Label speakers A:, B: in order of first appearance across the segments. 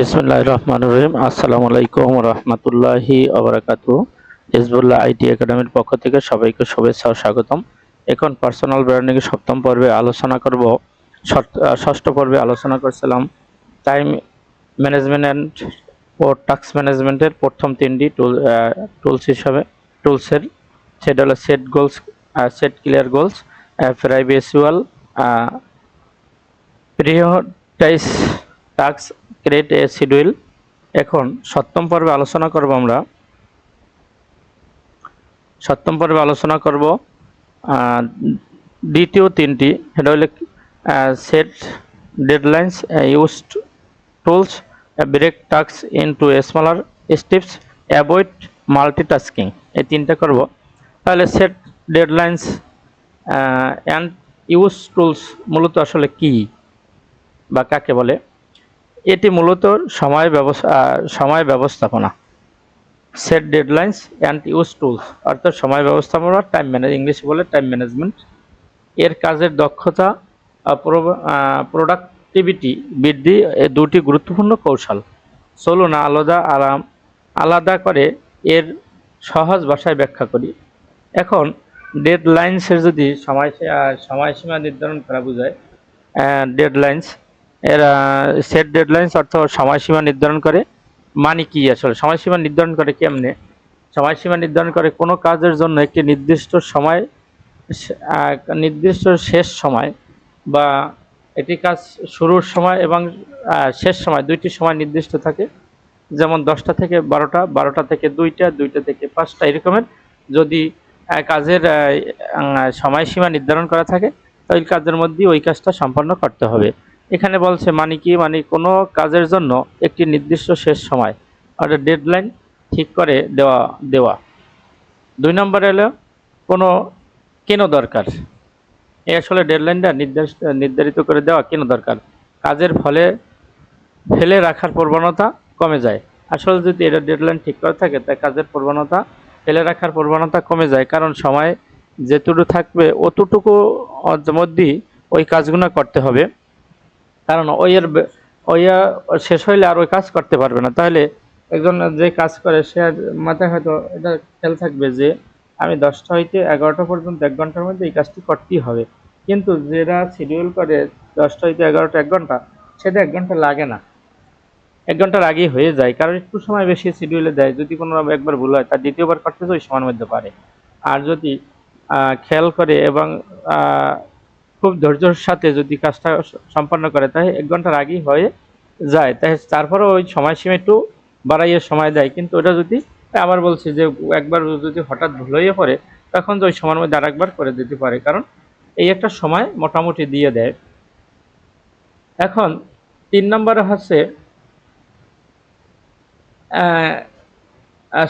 A: বিসমুল্লাহ রহমান রহিম। আসসালামু আলাইকুম রহমতুল্লাহি আবরাকাতু হিজবুল্লাহ আইটি একাডেমির পক্ষ থেকে সবাইকে শুভেচ্ছা ও স্বাগতম। এখন পার্সোনাল ব্র্যান্ডিং সপ্তম পর্বে আলোচনা করব। ষষ্ঠ- পর্বে আলোচনা করছিলাম টাইম ম্যানেজমেন্ট অ্যান্ড ও টাস্ক ম্যানেজমেন্টের প্রথম তিনটি টুল টুলস হিসাবে টুলসের সেটা হলো set goals set clear goals প্রাইভেসুয়াল prioritize task create a schedule এখন সপ্তম পর্বে আলোচনা করব আমরা। সপ্তম পর্বে আলোচনা করব দ্বিতীয় তিনটি। সেটা হলো set deadlines use tools break task into smaller steps avoid multitasking এই তিনটা করব। তাহলে set deadlines and use tools মূলত আসলে কি বা কাকে বলে? এটি মূলত সময় ব্যবস্থা সময় ব্যবস্থাপনা। Set deadlines and use tools অর্থাৎ সময় ব্যবস্থাপনা টাইম ম্যানেজ ইংলিশে বলে টাইম ম্যানেজমেন্ট এর কাজের দক্ষতা প্রোডাক্টিভিটি বৃদ্ধি দুটি গুরুত্বপূর্ণ কৌশল। চলুন আলাদা আরাম, আলাদা করে এর সহজ ভাষায় ব্যাখ্যা করি। এখন ডেডলাইন্সের যদি সময় সময়সীমা নির্ধারণ করা বোঝায় ডেডলাইন্স এর সেট ডেডলাইন্স অর্থাৎ সময়সীমা নির্ধারণ করে। মানে কি আসলে? সময়সীমা নির্ধারণ করে কেমনে? সময়সীমা নির্ধারণ করে কোনো কাজের জন্য একটি নির্দিষ্ট সময় নির্দিষ্ট শেষ সময় বা এটি কাজ শুরুর সময় এবং শেষ সময় দুইটি সময় নির্দিষ্ট থাকে। যেমন দশটা থেকে বারোটা বারোটা থেকে দুইটা দুইটা থেকে পাঁচটা এরকমের। যদি কাজের সময়সীমা নির্ধারণ করা থাকে তো ওই কাজের মধ্যে ওই কাজটা সম্পন্ন করতে হবে। এখানে বলছে মানে কি মানে কোনো কাজের জন্য একটি নির্দিষ্ট শেষ সময়, অর্থাৎ ডেডলাইন ঠিক করে দেওয়া দেওয়া। দুই নম্বর হলো কোনো কেন দরকার? এই আসলে ডেডলাইনটা নির্দেশ, নির্ধারিত করে দেওয়া কেন দরকার? কাজের ফলে ফেলে রাখার প্রবণতা কমে যায়। আসলে যদি এটা ডেডলাইন ঠিক করা থাকে তাই কাজের প্রবণতা ফেলে রাখার প্রবণতা কমে যায়, কারণ সময় যেটুকু থাকবে, অতটুকু মধ্যেই ওই কাজগুলো করতে হবে। কারণ ওই এর বে- ওই শেষ হইলে আর ওই কাজ করতে পারবে না। তাহলে একজন যে কাজ করে, সে মাথায় হয়তো এটা খেয়াল থাকবে যে, আমি দশটা হইতে এগারোটা পর্যন্ত, এক ঘণ্টার মধ্যে এই কাজটি করতেই হবে। কিন্তু যারা শিডিউল করে দশটা হইতে এগারোটা, এক ঘণ্টা, সেটা এক ঘণ্টা লাগে না। এক ঘণ্টার আগেই হয়ে যায়, কারণ একটু সময় বেশি শিডিউলে দেয়। যদি কোনো একবার ভুল হয়, তার দ্বিতীয়বার করতে ওই সময়ের মধ্যে পারে। আর যদি খেয়াল করে এবং খুব ধৈর্যর সাথে যদি কাজটা সম্পন্ন করে তাই এক ঘণ্টার আগেই হয়ে যায়। তাই তারপরে ওই সময়সীমা একটু বাড়াইয়ে সময় দেয়। কিন্তু ওটা যদি, আবার বলছি যে একবার যদি হঠাৎ ভুল হয়ে পড়ে, তখন তো ওই সময়ের মধ্যে আরেকবার করে দিতে পারে। কারণ এই একটা সময় মোটামুটি দিয়ে দেয়। এখন তিন নম্বরে হচ্ছে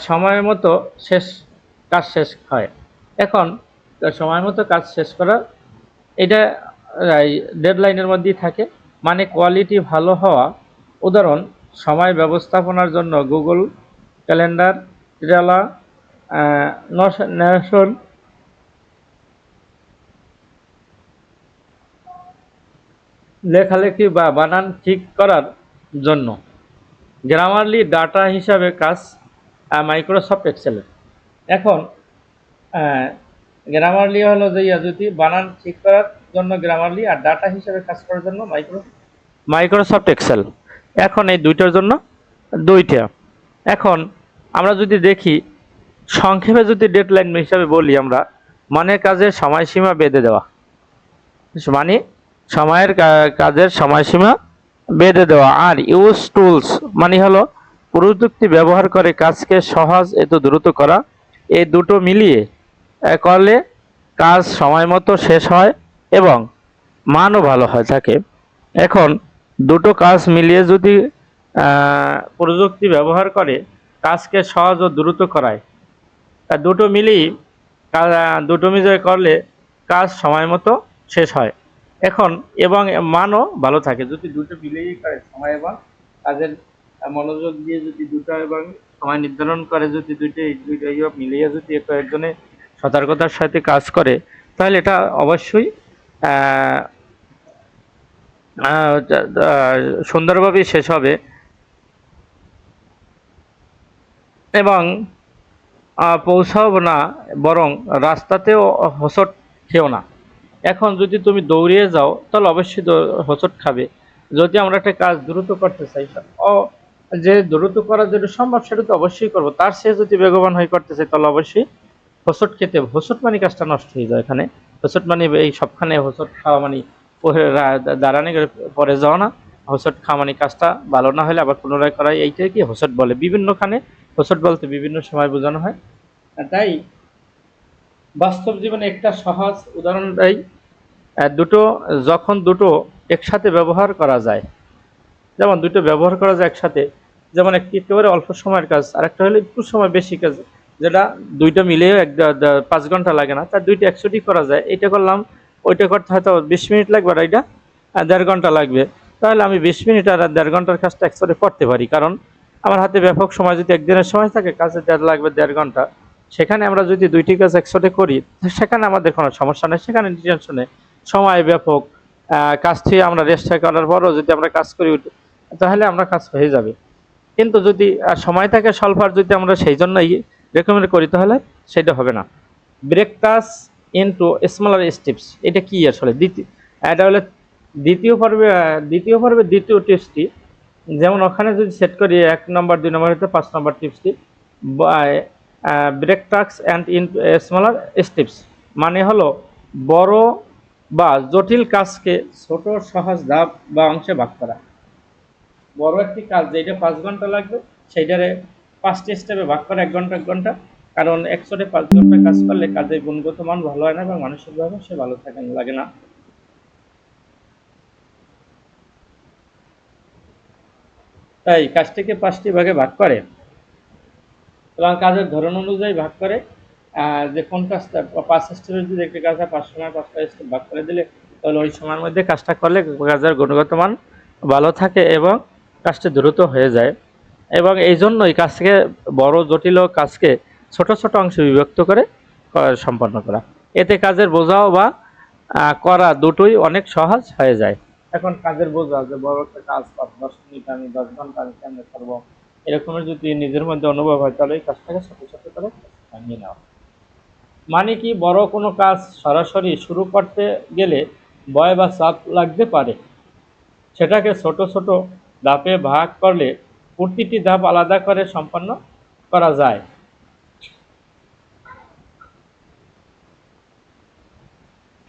A: সময় মতো শেষ, কাজ শেষ হয়। এখন সময় মতো কাজ শেষ করা এটা ডেডলাইনের মধ্যেই থাকে। মানে কোয়ালিটি ভালো হওয়া, উদাহরণ, সময় ব্যবস্থাপনার জন্য গুগল ক্যালেন্ডার ট্রেলা নেশন লেখালেখি বা বানান ঠিক করার জন্য। গ্রামারলি ডাটা হিসাবে কাজ মাইক্রোসফট এক্সেলের এখন গ্রামারলি হলো যে যদি বানান ঠিক করার জন্য গ্রামারলি আর ডাটা হিসাবে কাজ করার জন্য মাইক্রো মাইক্রোসফট এক্সেল এখন এই দুইটার জন্য দুইটা। এখন আমরা যদি দেখি, সংক্ষেপে যদি ডেডলাইন হিসাবে বলি আমরা মানে কাজের সময়সীমা বেঁধে দেওয়া। মানে সময়ের কাজের সময়সীমা বেঁধে দেওয়া। আর ইউজ টুলস মানে হলো প্রযুক্তি ব্যবহার করে কাজকে সহজ এত দ্রুত করা। এই দুটো মিলিয়ে করলে কাজ সময় মতো শেষ হয় এবং মানও ভালো হয় থাকে। এখন দুটো কাজ মিলিয়ে যদি প্রযুক্তি ব্যবহার করে কাজকে সহজ ও দ্রুত করায় দুটো মিলিয়ে দুটো মিলিয়ে করলে কাজ সময় মতো শেষ হয়। এখন এবং মানও ভালো থাকে। যদি দুটো মিলিয়েই করে সময় এবং কাজের মনোযোগ দিয়ে যদি দুটো এবং সময় নির্ধারণ করে যদি দুইটা দুইটা মিলিয়ে যদি একজনে সতর্কতার সাথে কাজ করে, তাহলে এটা অবশ্যই সুন্দরভাবে শেষ হবে। এবং পৌঁছাও না, বরং রাস্তাতেও হোঁচট খেও না। এখন যদি তুমি দৌড়িয়ে যাও, তাহলে অবশ্যই হোঁচট খাবে। যদি আমরা একটা কাজ দ্রুত করতে চাই, ও, যে দ্রুত করার জন্য সম্ভব, সেটা তো অবশ্যই করব। তার সে যদি বেগবান হয়ে করতে চাই, তাহলে অবশ্যই হোঁচট খেতে। হোঁচট মানে কাজটা নষ্ট হয়ে যায় এখানে। হোঁচট মানে এই সবখানে হোঁচট খাওয়া মানে দাঁড়ানি পরে যাওয়া না। হোঁচট খাওয়া মানে কাজটা ভালো না হলে আবার পুনরায় করা এইটাই কি হোঁচট বলে। বিভিন্নখানে হোঁচট বলতে বিভিন্ন সময় বোঝানো হয়। তাই বাস্তব জীবনে একটা সহজ উদাহরণ দেয় দুটো, যখন দুটো একসাথে ব্যবহার করা যায়, যেমন দুটো ব্যবহার করা যায় একসাথে, যেমন একটি একেবারে অল্প সময়ের কাজ আর একটা হলে একটু সময় বেশি কাজ যেটা দুইটা মিলিয়েও এক পাঁচ ঘণ্টা লাগে না। তার দুইটা একশোটি করা যায়। এটা করলাম, ওইটা করতে হয়তো বিশ মিনিট লাগবে আর ওইটা দেড় ঘণ্টা লাগবে। তাহলে আমি বিশ মিনিট আর দেড় ঘণ্টার কাজটা একসাথে করতে পারি। কারণ আমার হাতে ব্যাপক সময় যদি একদিনের সময় থাকে, কাজে দেড় লাগবে দেড় ঘণ্টা। সেখানে আমরা যদি দুইটি কাজ একসাথে করি, সেখানে আমাদের কোনো সমস্যা নেই। সেখানে টেনশনে সময় ব্যাপক কাজ থেকে আমরা রেস্ট করার পরও যদি আমরা কাজ করি, তাহলে আমরা কাজ হয়ে যাবে। কিন্তু যদি সময় থাকে স্বল্প যদি আমরা সেই জন্যই রেকমেন্ড করি তাহলে সেটা হবে না। Break task into smaller steps এটা কি আসলে? দ্বিতীয়, এটা হলে দ্বিতীয় পর্বে দ্বিতীয় পর্বে দ্বিতীয় টিপসটি যেমন ওখানে যদি সেট করি এক নম্বর দুই নম্বর হতে পাঁচ নম্বর টিপসটি break tasks and in smaller steps মানে হলো বড় বা জটিল কাজকে ছোট, সহজ ধাপ বা অংশে ভাগ করা। বড় একটি কাজ যেটা পাঁচ ঘণ্টা লাগবে, সেইটারে পাঁচটি স্টেপে ভাগ করে এক ঘণ্টা এক ঘণ্টা। কারণ একশোটে পাঁচ ঘণ্টা কাজ করলে কাজের গুণগত মান ভালো হয় না এবং মানসিকভাবে সে ভালো থাকে না লাগে না। তাই কাজটিকে পাঁচটি ভাগে ভাগ করে। এবং কাজের ধরন অনুযায়ী ভাগ করে। যে কোন কাজটা পাঁচ স্টেপের যদি একটি কাজ হয়, পাঁচ সময় পাঁচটা স্টেপ ভাগ করে দিলে তাহলে ওই সময়ের মধ্যে কাজটা করলে কাজের গুণগত মান ভালো থাকে এবং কাজটি দ্রুত হয়ে যায়। এবং এই জন্যই কাজকে, বড় জটিল কাজকে ছোট ছোট অংশে বিভক্ত করে সম্পন্ন করা। এতে কাজের বোঝাও বা করা দুটোই অনেক সহজ হয়ে যায়। এখন কাজের বোঝা যে বড় একটা কাজ দশ মিনিট আমি দশ ঘণ্টা আমি কেমনে করব, এরকমের যদি নিজের মধ্যে অনুভব হয়, তাহলে এই কাজটাকে ছোট ছোট করে ভাঙিয়ে নেওয়া মানে কি, বড় কোনো কাজ সরাসরি শুরু করতে গেলে ভয় বা চাপ লাগতে পারে। সেটাকে ছোট ছোট ধাপে ভাগ করলে প্রতিটি ধাপ আলাদা করে সম্পন্ন করা যায়।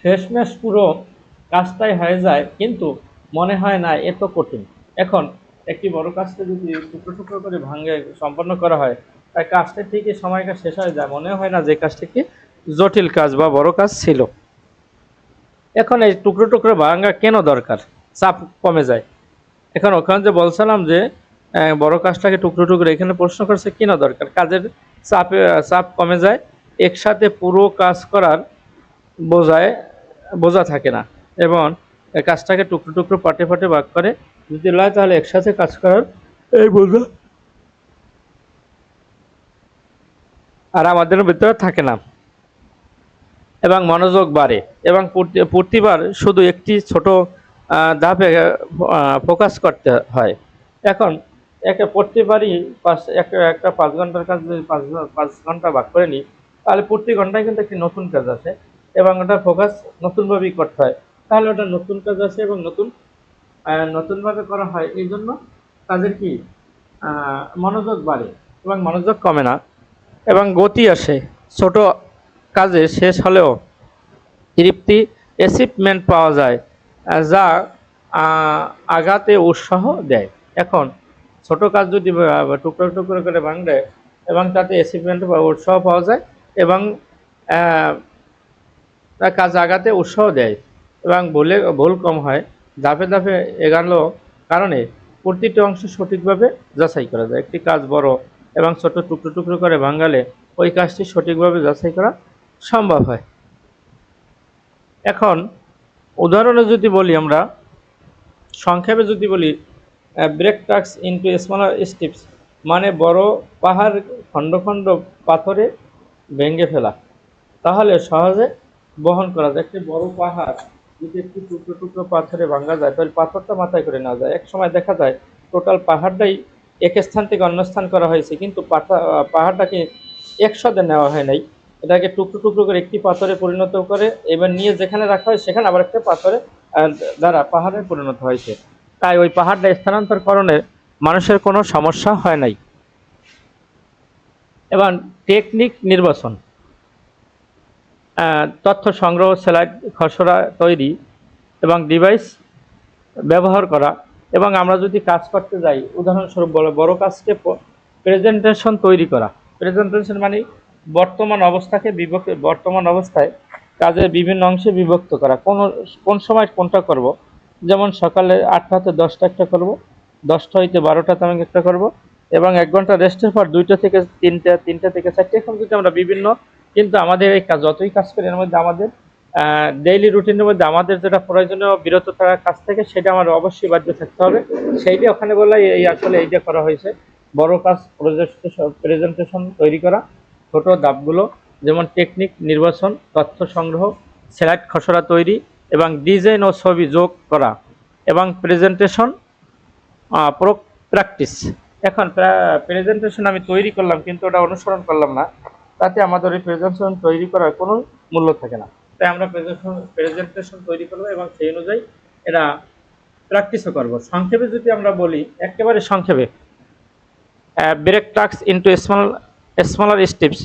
A: শেষমেশ পুরো কাজটাই হয়ে যায়, কিন্তু মনে হয় না এত কঠিন। এখন একটি বড় কাজটা যদি টুকরো টুকরো করে ভাঙে সম্পন্ন করা হয়, তাই কাজটা ঠিকই সময়টা শেষ হয়ে যায়। মনে হয় না যে কাজটা কি জটিল কাজ বা বড় কাজ ছিল। এখন এই টুকরো টুকরো ভাঙা কেন দরকার? চাপ কমে যায়। এখন ওখানে যে বলছিলাম যে বড় কাজটাকে টুকরো টুকরো এখানে প্রশ্ন করছে কেন দরকার? কাজের চাপে চাপ কমে যায়, একসাথে পুরো কাজ করার বোঝায়, বোঝা থাকে না। এবং কাজটাকে টুকরো টুকরো পাটে পাটে ভাগ করে, যদি লয় তাহলে একসাথে কাজ করার, এই বোঝা। আর আমাদের ভিতরে থাকে না। এবং মনোযোগ বাড়ে। এবং প্রতি- প্রতিবার শুধু একটি ছোট ধাপে ফোকাস করতে হয়। এখন একটা প্রতিবারই পাঁচ একটা একটা পাঁচ ঘণ্টার কাজ যদি পাঁচ পাঁচ ঘণ্টা ভাগ করে নিই, তাহলে প্রতি ঘন্টায় কিন্তু একটি নতুন কাজ আছে এবং ওটা ফোকাস নতুনভাবেই করতে হয়। তাহলে ওটা নতুন কাজ আছে এবং নতুন নতুনভাবে করা হয়। এই জন্য কাজের কি মনোযোগ বাড়ে এবং মনোযোগ কমে না এবং গতি আসে। ছোট কাজে শেষ হলেও তৃপ্তি অ্যাচিভমেন্ট পাওয়া যায় যা আঘাতে উৎসাহ দেয়। এখন ছোট কাজ যদি টুকরো টুকরো করে ভাঙলে এবং তাতে অ্যাচিভমেন্ট বা উৎসাহ পাওয়া যায় এবং তার কাজ আগাতে উৎসাহ দেয় এবং ভুলে, ভুল কম হয়, ধাপে ধাপে এগানো কারণে প্রতিটি অংশ সঠিকভাবে যাচাই করা যায়। একটি কাজ বড় এবং ছোট টুকরো টুকরো করে ভাঙালে ওই কাজটি সঠিকভাবে যাচাই করা সম্ভব হয়। এখন উদাহরণে যদি বলি আমরা, সংক্ষেপে যদি বলি break tasks into smaller steps মানে বড় পাহাড় খণ্ড খণ্ড পাথরে ভেঙে ফেলা। তাহলে সহজে বহন করা যায়। একটি বড় পাহাড় যদি একটি টুকরো টুকরো পাথরে ভাঙা যায়, তাহলে পাথরটা মাথায় করে নেওয়া যায়। এক সময় দেখা যায়, টোটাল পাহাড়টাই এক স্থান থেকে অন্য স্থান করা হয়েছে, কিন্তু পাহাড়টাকে একসাথে নেওয়া হয় নাই। এটাকে টুকরো টুকরো করে একটি পাথরে পরিণত করে, এবার নিয়ে যেখানে রাখা হয়, সেখানে আবার একটা পাথরে দ্বারা পাহাড়ে পরিণত হয়েছে তাই ওই পাহাড়টা স্থানান্তরকরণে মানুষের কোনো সমস্যা হয় নাই। এবং টেকনিক নির্বাচন। তথ্য সংগ্রহ স্লাইড খসড়া তৈরি এবং ডিভাইস ব্যবহার করা এবং আমরা যদি কাজ করতে যাই, উদাহরণস্বরূপ বড় বড় কাজকে প্রেজেন্টেশন তৈরি করা। প্রেজেন্টেশন মানে বর্তমান অবস্থাকে বিভক্ত, বর্তমান অবস্থায় কাজের বিভিন্ন অংশে বিভক্ত করা। কোন কোন সময় কোনটা করব যেমন সকালে আটটা হতে দশটা একটা করব, দশটা হইতে বারোটাতে আমি একটা করব, এবং এক ঘণ্টা রেস্টের পর দুইটা থেকে তিনটা তিনটা থেকে চারটে, এখন যদি আমরা বিভিন্ন, কিন্তু আমাদের এই কাজ, যতই কাজ করি, এর মধ্যে আমাদের ডেইলি রুটিনের মধ্যে আমাদের যেটা প্রয়োজনীয় বিরত থাকার কাজ থেকে, সেটা আমার অবশ্যই বাধ্য থাকতে হবে। সেইটা ওখানে বলে এই আসলে এইটা করা হয়েছে। বড় কাজ প্রেজেন্টেশন তৈরি করা, ছোট ধাপগুলো, যেমন টেকনিক নির্বাচন, তথ্য সংগ্রহ স্লাইড খসড়া তৈরি এবং ডিজাইন ও ছবি যোগ করা এবং প্রেজেন্টেশন প্রো প্র্যাকটিস এখন প্রেজেন্টেশন আমি তৈরি করলাম কিন্তু ওটা অনুসরণ করলাম না। তাতে আমাদের ওই প্রেজেন্টেশন তৈরি করার কোনো মূল্য থাকে না। তাই আমরা প্রেজেন্টেশন প্রেজেন্টেশন তৈরি করব এবং সেই অনুযায়ী এটা প্র্যাকটিসও করব। সংক্ষেপে যদি আমরা বলি, একেবারে সংক্ষেপে break tax into small smaller steps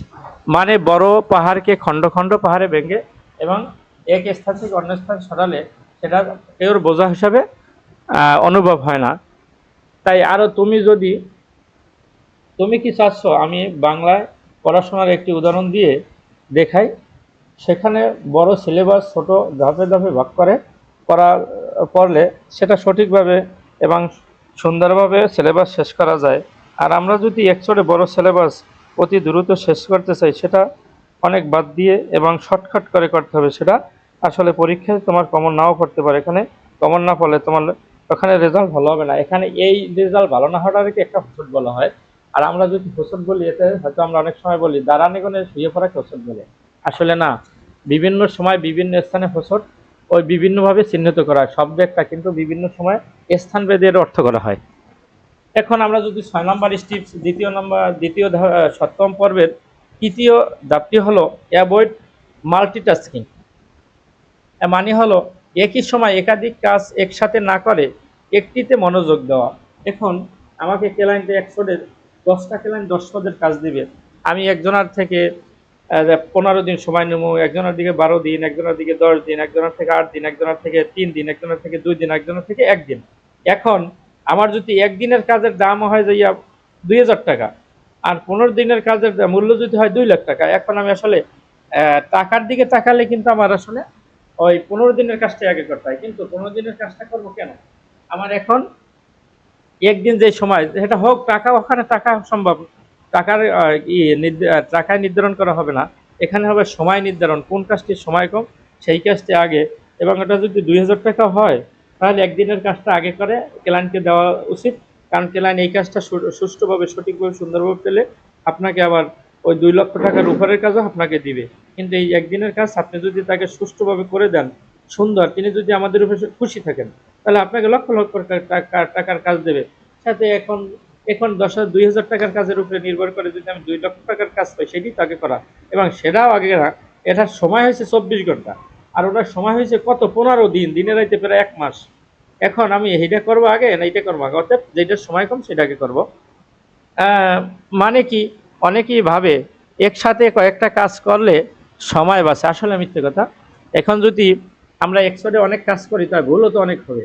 A: মানে বড় পাহাড়কে খণ্ড খণ্ড পাহাড়ে ভেঙে এবং এক স্থান থেকে অন্য স্থান সরালে সেটা কেউর বোঝা হিসাবে অনুভব হয় না। তাই আরও তুমি যদি, তুমি কি চাচ্ছ? আমি বাংলায় পড়াশোনার একটি উদাহরণ দিয়ে দেখাই। সেখানে বড় সিলেবাস ছোট ধাপে ধাপে ভাগ করে করা পড়লে সেটা সঠিকভাবে এবং সুন্দরভাবে সিলেবাস শেষ করা যায়। আর আমরা যদি একচোটে বড় সিলেবাস অতি দ্রুত শেষ করতে চাই, সেটা অনেক বাদ দিয়ে এবং শর্টকাট করে করতে হবে, সেটা আসলে পরীক্ষায় তোমার কমন নাও পড়তে পারে। এখানে কমন না পড়লে তোমার ওখানে রেজাল্ট ভালো হবে না। এখানে এই রেজাল্ট ভালো না হওয়াটাকে একটা হোসট বলা হয়? আর আমরা যদি হোসট বলি, এতে হয়তো আমরা অনেক সময় বলি দাঁড়ানিগণে শুয়ে পড়াকে হোসট বলে। আসলে না, বিভিন্ন সময় বিভিন্ন স্থানে হোসট ওই বিভিন্নভাবে চিহ্নিত করা হয়। শব্দ একটা, কিন্তু বিভিন্ন সময় স্থান ভেদে এর অর্থ করা হয়। এখন আমরা যদি ছয় নম্বর স্টিপস দ্বিতীয় নম্বর, দ্বিতীয় সপ্তম পর্বের তৃতীয় ধাপটি হলো অ্যাভয়েড মাল্টিটাস্কিং। মানে হলো, একই সময় একাধিক কাজ একসাথে না করে একটিতে মনোযোগ দেওয়া। এখন আমাকে ক্লায়েন্টে একশোদের দশটা ক্লায়েন্ট দশ পদের কাজ দিবে। আমি একজনের থেকে পনেরো দিন সময় নেব, একজনের দিকে বারো দিন, একজনের দিকে দশ দিন, একজনের থেকে আট দিন, একজনের থেকে তিন দিন, একজনের থেকে দুই দিন, একজনের থেকে একদিন এখন আমার যদি একদিনের কাজের দাম হয় যাইয়া দুই হাজার টাকা, আর পনেরো দিনের কাজের মূল্য যদি হয় দুই লাখ টাকা, এখন আমি আসলে টাকার দিকে তাকালে কিন্তু আমার আসলে ওই পনেরো দিনের কাজটা আগে করতে হয়। কিন্তু পনেরো দিনের কাজটা করব কেন? আমার এখন একদিন যে সময়, সেটা হোক, টাকা ওখানে টাকা সম্ভব। টাকার টাকায় নির্ধারণ করা হবে না। এখানে হবে সময় নির্ধারণ, কোন কাজটির সময় কম, সেই কাজটি আগে। এবং এটা যদি দুই হাজার টাকা হয়, তাহলে একদিনের কাজটা আগে করে ক্লায়েন্টকে দেওয়া উচিত। কারণ ক্লায়েন্ট এই কাজটা সুষ্ঠুভাবে, সঠিকভাবে, সুন্দরভাবে পেলে আপনাকে আবার ওই দুই লক্ষ টাকার উপরের কাজও আপনাকে দিবে। কিন্তু এই একদিনের কাজ আপনি যদি তাকে সুষ্ঠুভাবে করে দেন, সুন্দর, তিনি যদি আমাদের উপরে খুশি থাকেন, তাহলে আপনাকে লক্ষ লক্ষ টাকা- টাকা- টাকার কাজ দেবে। সাথে এখন এখন দশ হাজার, দুই হাজার টাকার কাজের উপরে নির্ভর করে যদি আমি দুই লক্ষ টাকার কাজ পাই, সেটি তাকে করা। এবং সেটাও আগে এটার সময় হয়েছে চব্বিশ ঘণ্টা। আর ওটার সময় হয়েছে কত? পনেরো দিন, দিনে রাইতে প্রায় এক মাস। এখন আমি এইটা করব আগে না এইটা করব আগে? অর্থাৎ যেটার সময় কম সেটাকে করব। মানে কি? অনেকেই ভাবে একসাথে কয়েকটা কাজ করলে সময় বাঁচে। আসলে মিথ্যে কথা। এখন যদি আমরা একসাথে অনেক কাজ করি তার ভুলও তো অনেক হবে।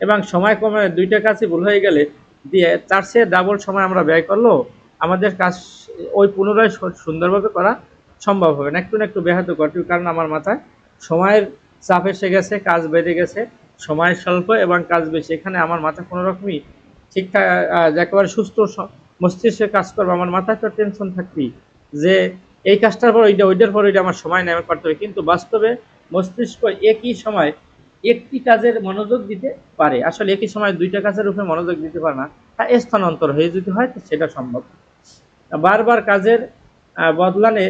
A: এবং সময় কমে দুইটা কাজই ভুল হয়ে গেলে দিয়ে তার সে ডাবল সময় আমরা ব্যয় করলেও আমাদের কাজ ওই পুনরায় সুন্দরভাবে করা সম্ভব হবে না। একটু না একটু ব্যাহত করতে কারণ আমার মাথায় সময়ের চাপ এসে গেছে, কাজ বেড়ে গেছে, সময় স্বল্প এবং কাজ বেশি। এখানে আমার মাথা কোনো রকমই ঠিকঠাক একেবারে সুস্থ মস্তিষ্কে কাজ করব, আমার মাথায় তো টেনশন থাকবেই যে এই কাজটার পর ওইটা, ওইটার পর ওইটা আমার সময় আমার করতে হবে। কিন্তু বাস্তবে মস্তিষ্ক একই সময় একটি কাজের মনোযোগ দিতে পারে। আসলে একই সময় দুইটা কাজের উপরে মনোযোগ দিতে পারে না। তা স্থানান্তর হয়ে যদি হয়, তো সেটা সম্ভব। বারবার কাজের বদলানে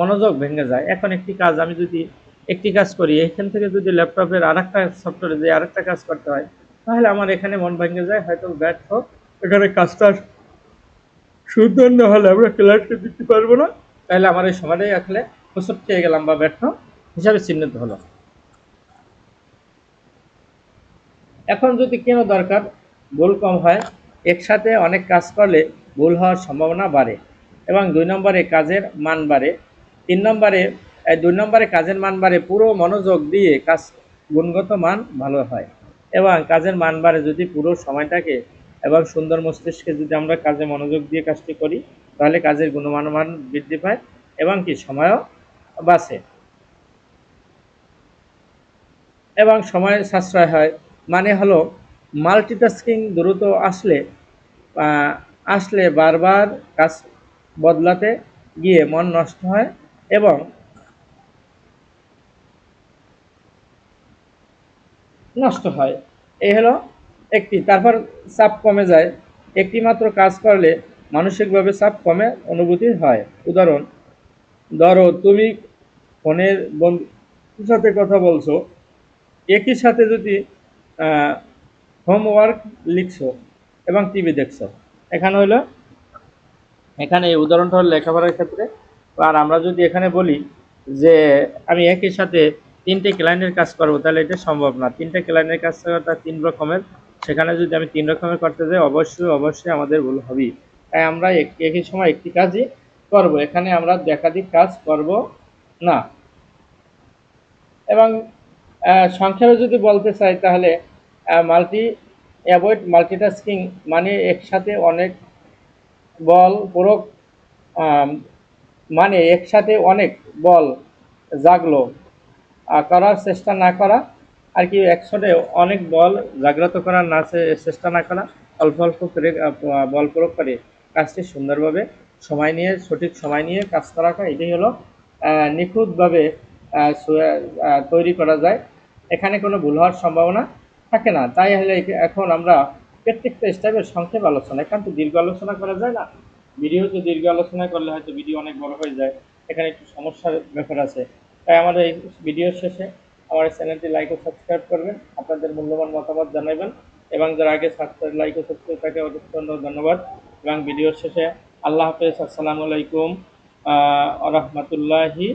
A: মনোযোগ ভেঙে যায়। এখন একটি কাজ, আমি যদি একটি কাজ করি, এখান থেকে যদি ল্যাপটপের আর একটা সফটওয়্যারে যে আরেকটা কাজ করতে হয়, তাহলে আমার এখানে মন ভেঙে যায়, হয়তো ব্যর্থ। এখানে কাজটা সুন্দর না হলে আমরা ক্লায়েন্টকে দিতে পারব না। তাহলে আমার এই সময়টাই আসলে হোসট খেয়ে গেলাম বা ব্যর্থ হিসাবে চিহ্নিত হলো। এখন যদি কেন দরকার, ভুল কম হয়, একসাথে অনেক কাজ করলে ভুল হওয়ার সম্ভাবনা বাড়ে এবং দুই নম্বরে কাজের মান বাড়ে। তিন নম্বরে দুই নম্বরে কাজের মান বাড়ে, পুরো মনোযোগ দিয়ে কাজ গুণগত মান ভালো হয় এবং কাজের মান বাড়ে যদি পুরো সময়টাকে এবং সুন্দর মস্তিষ্কে যদি আমরা কাজে মনোযোগ দিয়ে কাজটি করি, তাহলে কাজের গুণমান মান বৃদ্ধি পায় এবং কি সময়ও বাঁচে। এবং সময় সাশ্রয় হয় মানে হলো মাল্টিটাস্কিং দ্রুত আসলে আসলে বারবার কাজ বদলাতে গিয়ে মন নষ্ট হয় এবং নষ্ট হয়। এই হলো একটি, তারপর চাপ কমে যায়। একটি মাত্র কাজ করলে মানসিকভাবে চাপ কমে, অনুভূতি হয়। উদাহরণ, ধরো তুমি ফোনের বন্ধুর সাথে কথা বলছো, একই সাথে যদি হোমওয়ার্ক লিখছো এবং টিভি দেখছ, এখানে হলো, এখানে এই উদাহরণটা হলো লেখাপড়ার ক্ষেত্রে। আর আমরা যদি এখানে বলি যে, আমি একই সাথে তিনটে ক্লায়েন্টের কাজ করব, তাহলে এটা সম্ভব না। তিনটে ক্লায়েন্টের কাজ করাটা তিন রকমের সেখানে যদি আমি তিন রকমের করতে যাই অবশ্যই অবশ্যই আমাদের ভুল হবেই। তাই আমরা এক- একই সময় একটি কাজই করব। এখানে আমরা একাধিক কাজ করব না। এবং সংক্ষেপে যদি বলতে চাই তাহলে মাল্টি অ্যাভয়েড মাল্টিটাস্কিং মানে একসাথে অনেক বল আম, মানে একসাথে অনেক বল জাগলো। করার চেষ্টা না করা আর কি একসাথে অনেক বল জাগ্রত করার না চেষ্টা না করা, অল্প অল্প করে বল প্রয়োগ করে কাজটি সুন্দরভাবে সময় নিয়ে, সঠিক সময় নিয়ে কাজ করাটা এটাই হলো নিখুঁতভাবে তৈরি করা যায়। এখানে কোনো ভুল হওয়ার সম্ভাবনা থাকে না। তাই হলে এখন আমরা প্রত্যেকটা স্টেপের সংক্ষেপ আলোচনা। এখানে তো দীর্ঘ আলোচনা করা যায় না? ভিডিওতে দীর্ঘ আলোচনা করলে হয়তো ভিডিও অনেক বড় হয়ে যায়। এখানে একটু সমস্যার ব্যাপার আছে। তাই আমাদের এই ভিডিওর শেষে আমার চ্যানেলটি লাইক ও সাবস্ক্রাইব করবেন। আপনাদের মূল্যবান মতামত জানাবেন এবং যারা আগে সাবস্ক্রাইব, লাইক ও সাবস্ক্রাইব থাকে অত্যন্ত ধন্যবাদ। এবং ভিডিওর শেষে আল্লাহ হাফেজ, আসসালামু আলাইকুম রহমতুল্লাহি